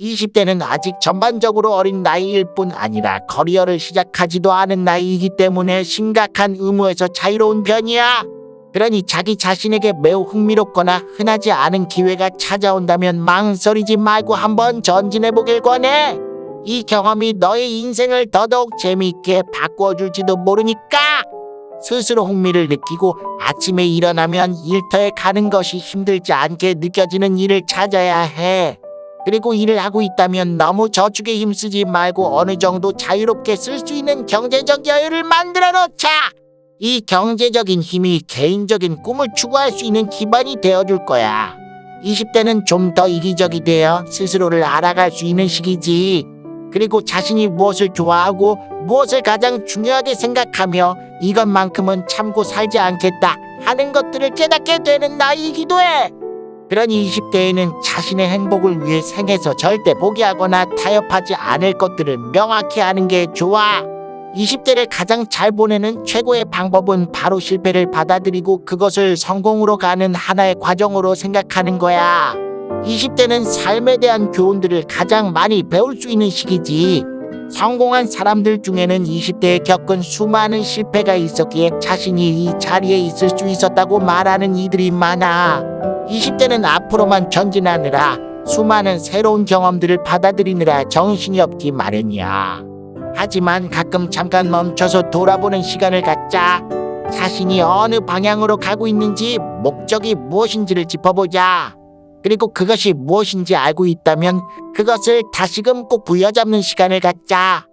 20대는 아직 전반적으로 어린 나이일 뿐 아니라 커리어를 시작하지도 않은 나이이기 때문에 심각한 의무에서 자유로운 편이야. 그러니 자기 자신에게 매우 흥미롭거나 흔하지 않은 기회가 찾아온다면 망설이지 말고 한번 전진해보길 권해. 이 경험이 너의 인생을 더더욱 재미있게 바꿔줄지도 모르니까. 스스로 흥미를 느끼고 아침에 일어나면 일터에 가는 것이 힘들지 않게 느껴지는 일을 찾아야 해. 그리고 일을 하고 있다면 너무 저축에 힘쓰지 말고 어느 정도 자유롭게 쓸 수 있는 경제적 여유를 만들어 놓자. 이 경제적인 힘이 개인적인 꿈을 추구할 수 있는 기반이 되어줄 거야. 20대는 좀 더 이기적이 되어 스스로를 알아갈 수 있는 시기지. 그리고 자신이 무엇을 좋아하고 무엇을 가장 중요하게 생각하며 이것만큼은 참고 살지 않겠다 하는 것들을 깨닫게 되는 나이이기도 해. 그러니 20대에는 자신의 행복을 위해 생에서 절대 포기하거나 타협하지 않을 것들을 명확히 아는 게 좋아. 20대를 가장 잘 보내는 최고의 방법은 바로 실패를 받아들이고 그것을 성공으로 가는 하나의 과정으로 생각하는 거야. 20대는 삶에 대한 교훈들을 가장 많이 배울 수 있는 시기지. 성공한 사람들 중에는 20대에 겪은 수많은 실패가 있었기에 자신이 이 자리에 있을 수 있었다고 말하는 이들이 많아. 20대는 앞으로만 전진하느라 수많은 새로운 경험들을 받아들이느라 정신이 없기 마련이야. 하지만 가끔 잠깐 멈춰서 돌아보는 시간을 갖자. 자신이 어느 방향으로 가고 있는지 목적이 무엇인지를 짚어보자. 그리고 그것이 무엇인지 알고 있다면 그것을 다시금 꼭 부여잡는 시간을 갖자.